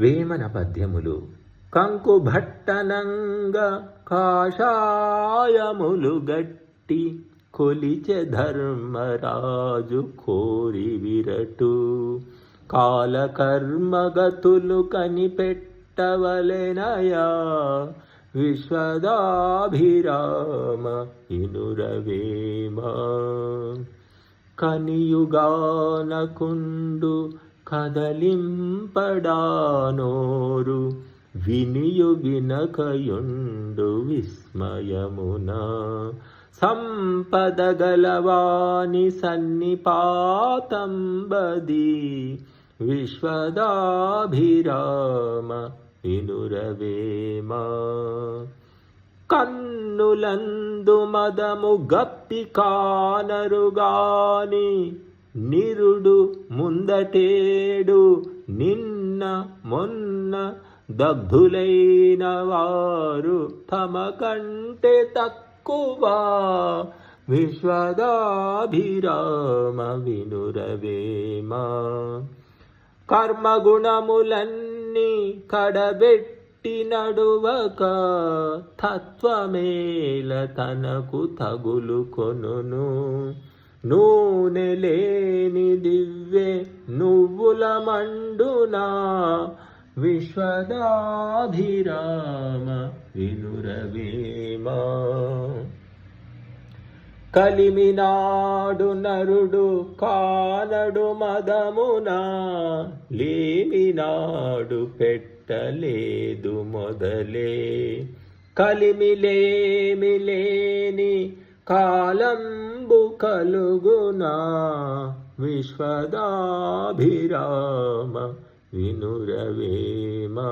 వేమన పద్యములు కంకుభట్టనంగ కాషాయములు గట్టి కొలిచె ధర్మరాజు కోరి విరటు. కాలకర్మగతులు కనిపెట్టవలెనయా విశ్వదాభిరామ ఇనురవేమ. కనియుగానకుండు కదలింపడానోరు వినియుగినకయుండు విస్మయమున. సంపద గలవాని సన్నిపాతంబది విశ్వదాభిరామ వినురవేమా. కన్నులందు మదము గప్పి కానరుగాని నిరుడు ముందటేడు నిన్న మొన్న దగ్ధులైన వారు తమ కంటే తక్కువ విశ్వదాభిరామ వినురవేమా. కర్మగుణములన్నీ కడబెట్టి నడువక తత్వమేల తనకు తగులు కొనును నూనె లేని దివ్వె నువ్వుల మండునా? విశ్వదాభిరామ వినురవేమా. కలిమినాడు నరుడు కానడు మదమునా? లేమినాడు పెట్టలేదు మొదలే. కలిమిలేమిలే కాలంబు కలుగునా విశ్వదాభిరామ వినురవేమా?